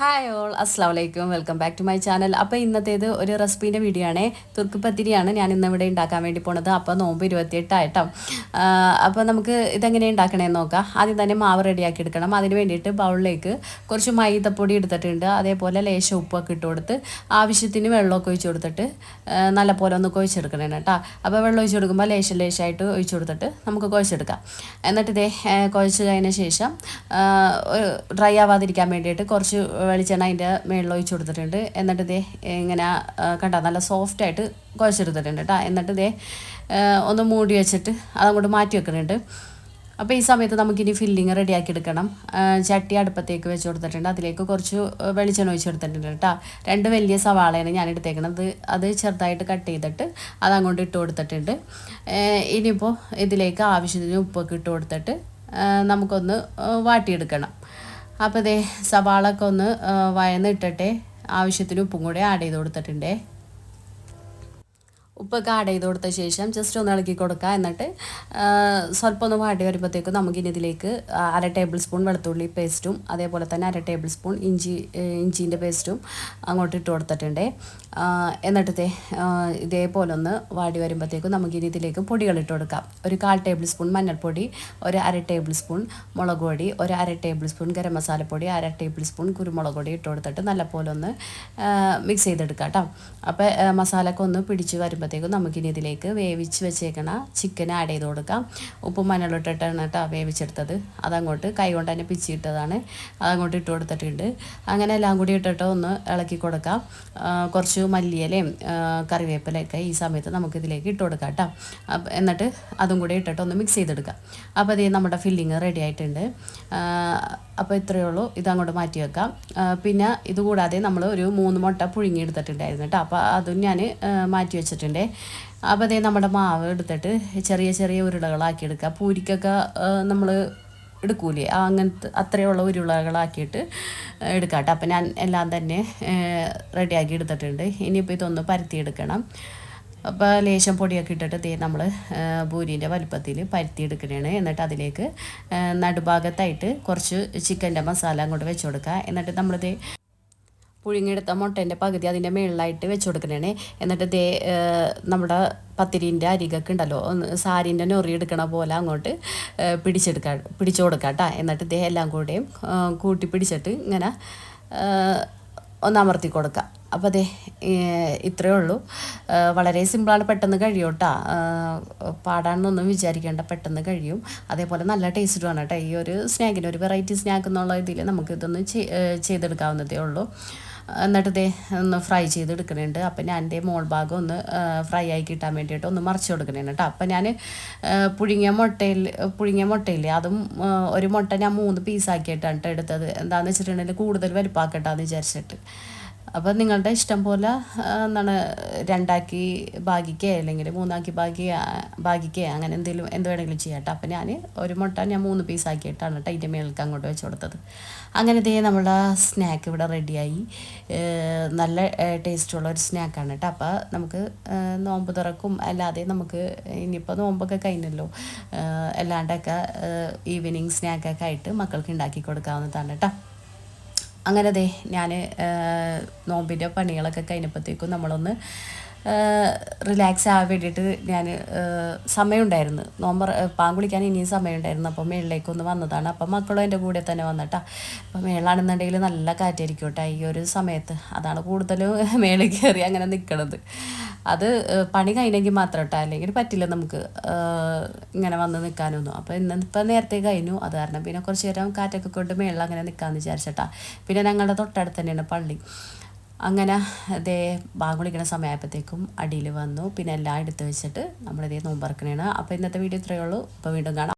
Hi all അസ്സാം വലൈക്കും welcome back to my channel അപ്പോൾ ഇന്നത്തേത് ഒരു റെസിപ്പീന്റെ വീഡിയോ ആണേ. തുർക്ക് പത്തിരിയാണ് ഞാൻ ഇന്ന് ഇവിടെ ഉണ്ടാക്കാൻ വേണ്ടി പോണത്. അപ്പോൾ നോമ്പ് ഇരുപത്തിയെട്ടായിട്ടോ അപ്പോൾ നമുക്ക് ഇതെങ്ങനെ ഉണ്ടാക്കണമെന്ന് നോക്കാം. ആദ്യം തന്നെ മാവ് റെഡിയാക്കി എടുക്കണം. അതിന് വേണ്ടിയിട്ട് ബൗളിലേക്ക് കുറച്ച് മൈദപ്പൊടി എടുത്തിട്ടുണ്ട്. അതേപോലെ ലേശം ഉപ്പൊക്കെ ഇട്ട് കൊടുത്ത് ആവശ്യത്തിന് വെള്ളമൊക്കെ ഒഴിച്ച് കൊടുത്തിട്ട് നല്ല പോലെ ഒന്ന് കുഴിച്ചെടുക്കണേ കേട്ടോ. അപ്പോൾ വെള്ളം ഒഴിച്ച് കൊടുക്കുമ്പോൾ ലേശം ലേശമായിട്ട് ഒഴിച്ച് കൊടുത്തിട്ട് നമുക്ക് കുഴച്ചെടുക്കാം. എന്നിട്ട് ഇതേ കുഴച്ച് കഴിഞ്ഞ ശേഷം ഡ്രൈ ആവാതിരിക്കാൻ വേണ്ടിയിട്ട് കുറച്ച് വെളിച്ചെണ്ണ അതിന്റെ മേളിൽ ഒഴിച്ച് കൊടുത്തിട്ടുണ്ട്. എന്നിട്ട് ഇതേ ഇങ്ങനെ കണ്ട നല്ല സോഫ്റ്റായിട്ട് കുഴച്ചെടുത്തിട്ടുണ്ട് കേട്ടോ എന്നിട്ട് ഇതേ ഒന്ന് മൂടി വെച്ചിട്ട് അതങ്ങോട്ട് മാറ്റി വെക്കുന്നുണ്ട്. അപ്പോൾ ഈ സമയത്ത് നമുക്കിനി ഫില്ലിങ് റെഡിയാക്കി എടുക്കണം. ചട്ടി അടുപ്പത്തേക്ക് വെച്ച് കൊടുത്തിട്ടുണ്ട്. അതിലേക്ക് കുറച്ച് വെളിച്ചെണ്ണ ഒഴിച്ച് കൊടുത്തിട്ടുണ്ട് കേട്ടോ രണ്ട് വലിയ സവാളയാണ് ഞാൻ എടുത്തേക്കുന്നത്. അത് ചെറുതായിട്ട് കട്ട് ചെയ്തിട്ട് അത് അങ്ങോട്ട് ഇട്ട് കൊടുത്തിട്ടുണ്ട്. ഇനിയിപ്പോൾ ഇതിലേക്ക് ആവശ്യത്തിന് ഉപ്പൊക്കെ ഇട്ട് കൊടുത്തിട്ട് നമുക്കൊന്ന് വാട്ടിയെടുക്കണം. അപ്പോൾ ഇതേ സവാളൊക്കെ ഒന്ന് വയന്നിട്ടിട്ടെ ആവശ്യത്തിന് ഉപ്പും കൂടെ ആഡ് ചെയ്ത് കൊടുത്തിട്ടുണ്ടേ. ഉപ്പൊക്കെ ആഡ് ചെയ്ത് കൊടുത്ത ശേഷം ജസ്റ്റ് ഒന്ന് ഇളക്കി കൊടുക്കുക എന്നിട്ട് സ്വല്പം ഒന്ന് വാടി വരുമ്പോഴത്തേക്കും നമുക്കിനി ഇതിലേക്ക് അര ടേബിൾ സ്പൂൺ വെളുത്തുള്ളി പേസ്റ്റും അതേപോലെ തന്നെ അര ടേബിൾ സ്പൂൺ ഇഞ്ചി ഇഞ്ചീന്റെ പേസ്റ്റും അങ്ങോട്ട് ഇട്ട് കൊടുത്തിട്ടുണ്ട്. എന്നിട്ടത്തെ ഇതേപോലെ ഒന്ന് വാടി വരുമ്പോഴത്തേക്കും നമുക്കിനി ഇതിലേക്ക് പൊടികൾ ഇട്ട് കൊടുക്കാം. ഒരു കാൽ ടേബിൾ സ്പൂൺ മഞ്ഞൾപ്പൊടി ഒരു അര ടേബിൾ സ്പൂൺ മുളക് പൊടി ഒരു അര ടേബിൾ സ്പൂൺ ഗരം മസാലപ്പൊടി അര ടേബിൾ സ്പൂൺ കുരുമുളക് പൊടി ഇട്ട് കൊടുത്തിട്ട് നല്ലപോലെ ഒന്ന് മിക്സ് ചെയ്തെടുക്കാം കേട്ടോ അപ്പോൾ മസാലയൊക്കെ ഒന്ന് പിടിച്ച് വരുമ്പോൾ കഴിയുമ്പോഴത്തേക്കും നമുക്കിനി ഇതിലേക്ക് വേവിച്ച് വെച്ചേക്കണ ചിക്കൻ ആഡ് ചെയ്ത് കൊടുക്കാം. ഉപ്പും മഞ്ഞളിട്ടിട്ടാണ് കേട്ടോ വേവിച്ചെടുത്തത്. അതങ്ങോട്ട് കൈ കൊണ്ട് തന്നെ പിച്ചിട്ടതാണ് അതങ്ങോട്ട് ഇട്ട് കൊടുത്തിട്ടുണ്ട്. അങ്ങനെ എല്ലാം കൂടി ഇട്ടിട്ട് ഒന്ന് ഇളക്കി കൊടുക്കാം. കുറച്ച് മല്ലിയിലയും കറിവേപ്പിലയൊക്കെ ഈ സമയത്ത് നമുക്കിതിലേക്ക് ഇട്ട് കൊടുക്കാം കേട്ടോ. എന്നിട്ട് അതും കൂടി ഇട്ടിട്ട് ഒന്ന് മിക്സ് ചെയ്തെടുക്കാം. അപ്പോൾ അത് നമ്മുടെ ഫില്ലിങ് റെഡി ആയിട്ടുണ്ട്. അപ്പോൾ ഇത്രയേ ഉള്ളൂ. ഇതങ്ങോട്ട് മാറ്റി വെക്കാം. പിന്നെ ഇതുകൂടാതെ നമ്മൾ ഒരു മൂന്ന് മുട്ട പുഴുങ്ങി എടുത്തിട്ടുണ്ടായിരുന്നു കേട്ടോ. അപ്പോൾ അതും ഞാൻ മാറ്റി വെച്ചിട്ടുണ്ട്. അപ്പോൾ അതേ നമ്മുടെ മാവ് എടുത്തിട്ട് ചെറിയ ചെറിയ ഉരുളകളാക്കി എടുക്കുക. പൂരിക്കൊക്കെ നമ്മൾ എടുക്കൂലേ? അങ്ങനത്തെ അത്രയുള്ള ഉരുളകളാക്കിയിട്ട് എടുക്കാം കേട്ടോ അപ്പം ഞാൻ എല്ലാം തന്നെ റെഡിയാക്കി എടുത്തിട്ടുണ്ട്. ഇനിയിപ്പോൾ ഇതൊന്ന് പരത്തിയെടുക്കണം. അപ്പോൾ ലേശം പൊടിയൊക്കെ ഇട്ടിട്ട് തേ നമ്മൾ പൂരീന്റെ വലുപ്പത്തിൽ പരത്തിയെടുക്കണതാണ് എന്നിട്ട് അതിലേക്ക് നടുഭാഗത്തായിട്ട് കുറച്ച് ചിക്കന്റെ മസാല അങ്ങോട്ട് വെച്ച് കൊടുക്കുക. എന്നിട്ട് നമ്മളിത് പുഴുങ്ങിയെടുത്ത മുട്ടേന്റെ പകുതി അതിന്റെ മുകളിലായിട്ട് വെച്ച് കൊടുക്കണേ എന്നിട്ട് ദേ നമ്മുടെ പത്തിരിന്റെ അരികൊക്കെ ഉണ്ടല്ലോ സാരീന്റെ നൊറി എടുക്കണ പോലെ അങ്ങോട്ട് പിടിച്ചെടുക്കാം പിടിച്ചു കൊടുക്കാം കേട്ടോ എന്നിട്ട് ദേ എല്ലാം കൂടെയും കൂട്ടി പിടിച്ചിട്ട് ഇങ്ങനെ ഒന്ന് അമർത്തി കൊടുക്കാം. അപ്പോൾ അതെ ഇത്രയേ ഉള്ളൂ. വളരെ സിമ്പിളാണ് പെട്ടെന്ന് കഴിയും കേട്ടോ പാടാണെന്നൊന്നും വിചാരിക്കേണ്ട പെട്ടെന്ന് കഴിയും. അതേപോലെ നല്ല ടേസ്റ്റുമാണ് കേട്ടോ. ഈ ഒരു സ്നാക്കിന് ഒരു വെറൈറ്റി സ്നാക്ക് എന്നുള്ള ഇതിൽ നമുക്ക് ഇതൊന്ന് ചെയ്തെടുക്കാവുന്നതേ ഉള്ളൂ. എന്നിട്ട് ദേ ഒന്ന് ഫ്രൈ ചെയ്തെടുക്കണുണ്ട്. അപ്പം ഞാൻ എന്റെ മോൾ ഭാഗം ഒന്ന് ഫ്രൈ ആയി കിട്ടാൻ വേണ്ടിയിട്ട് ഒന്ന് മറിച്ച് കൊടുക്കണേണ് കേട്ടോ അപ്പം ഞാൻ പുഴുങ്ങിയ മുട്ടയിൽ പുഴുങ്ങിയ മുട്ടയില്ലേ അതും ഒരു മുട്ട ഞാൻ മൂന്ന് പീസാക്കിയിട്ടാണ് കേട്ടോ എടുത്തത്. എന്താണെന്ന് വെച്ചിട്ടുണ്ടെങ്കിൽ കൂടുതൽ വലുപ്പാക്കട്ടാന്ന് വിചാരിച്ചിട്ട്. അപ്പോൾ നിങ്ങളുടെ ഇഷ്ടം പോലെ എന്താണ് രണ്ടാക്കി ഭാഗിക്കുക അല്ലെങ്കിൽ മൂന്നാക്കി ഭാഗിക്ക ഭാഗിക്കുക അങ്ങനെ എന്തെങ്കിലും എന്ത് വേണമെങ്കിലും ചെയ്യാം കേട്ടോ അപ്പോൾ ഞാൻ ഒരു മുട്ട ഞാൻ മൂന്ന് പീസ് ആക്കിയിട്ടാണ് കേട്ടോ അതിന്റെ മേൾക്ക് അങ്ങോട്ട് വെച്ച് കൊടുത്തത്. അങ്ങനെ ഇതേ നമ്മുടെ സ്നാക്ക് ഇവിടെ റെഡിയായി നല്ല ടേസ്റ്റുള്ള ഒരു സ്നാക്കാണ് കേട്ടോ അപ്പോൾ നമുക്ക് നോമ്പ് തുറക്കും. അല്ലാതെ നമുക്ക് ഇനിയിപ്പോൾ നോമ്പൊക്കെ കഴിഞ്ഞല്ലോ. അല്ലാണ്ടൊക്കെ ഈവനിങ് സ്നാക്കൊക്കെ ആയിട്ട് മക്കൾക്ക് ഉണ്ടാക്കി കൊടുക്കാവുന്നതാണ് കേട്ടോ അങ്ങനെ ദേ ഞാൻ നോമ്പിന്റെ പണികളൊക്കെ കഴിഞ്ഞപ്പോഴത്തേക്കും നമ്മളൊന്ന് റിലാക്സ് ആവാൻ വേണ്ടിയിട്ട് ഞാൻ സമയമുണ്ടായിരുന്നു. നോമ്പ് പാങ്കുളിക്കാൻ ഇനിയും സമയമുണ്ടായിരുന്നു. അപ്പോൾ മേളിലേക്കൊന്ന് വന്നതാണ്. അപ്പം മക്കളും എന്റെ കൂടെ തന്നെ വന്നിട്ടാ. അപ്പം മേളാണെന്നുണ്ടെങ്കിൽ നല്ല കാറ്റായിരിക്കും കേട്ടോ ഈ ഒരു സമയത്ത്. അതാണ് കൂടുതലും മേളിൽ കയറി അങ്ങനെ നിൽക്കണത് അത് പണി കഴിഞ്ഞെങ്കിൽ മാത്രം കേട്ടോ. അല്ലെങ്കിൽ പറ്റില്ല നമുക്ക് ഇങ്ങനെ വന്ന് നിൽക്കാനൊന്നും അപ്പോൾ ഇന്നിപ്പോൾ നേരത്തെ കഴിഞ്ഞു. അത് കാരണം പിന്നെ കുറച്ച് നേരം കാറ്റൊക്കെ കൊണ്ട് മേളിൽ അങ്ങനെ നിൽക്കാമെന്ന് വിചാരിച്ചിട്ടാ. പിന്നെ ഞങ്ങളുടെ തൊട്ടടുത്ത് തന്നെയാണ് പള്ളി. അങ്ങനെ ഇതേ ബാങ്ക് സമയമായപ്പോഴത്തേക്കും അടിയിൽ വന്നു. പിന്നെ എല്ലാം എടുത്ത് വെച്ചിട്ട് നമ്മളിതേ നോമ്പറക്കണേണ് അപ്പോൾ ഇന്നത്തെ വീഡിയോ ഇത്രയേ ഉള്ളൂ. അപ്പോൾ വീണ്ടും കാണാം.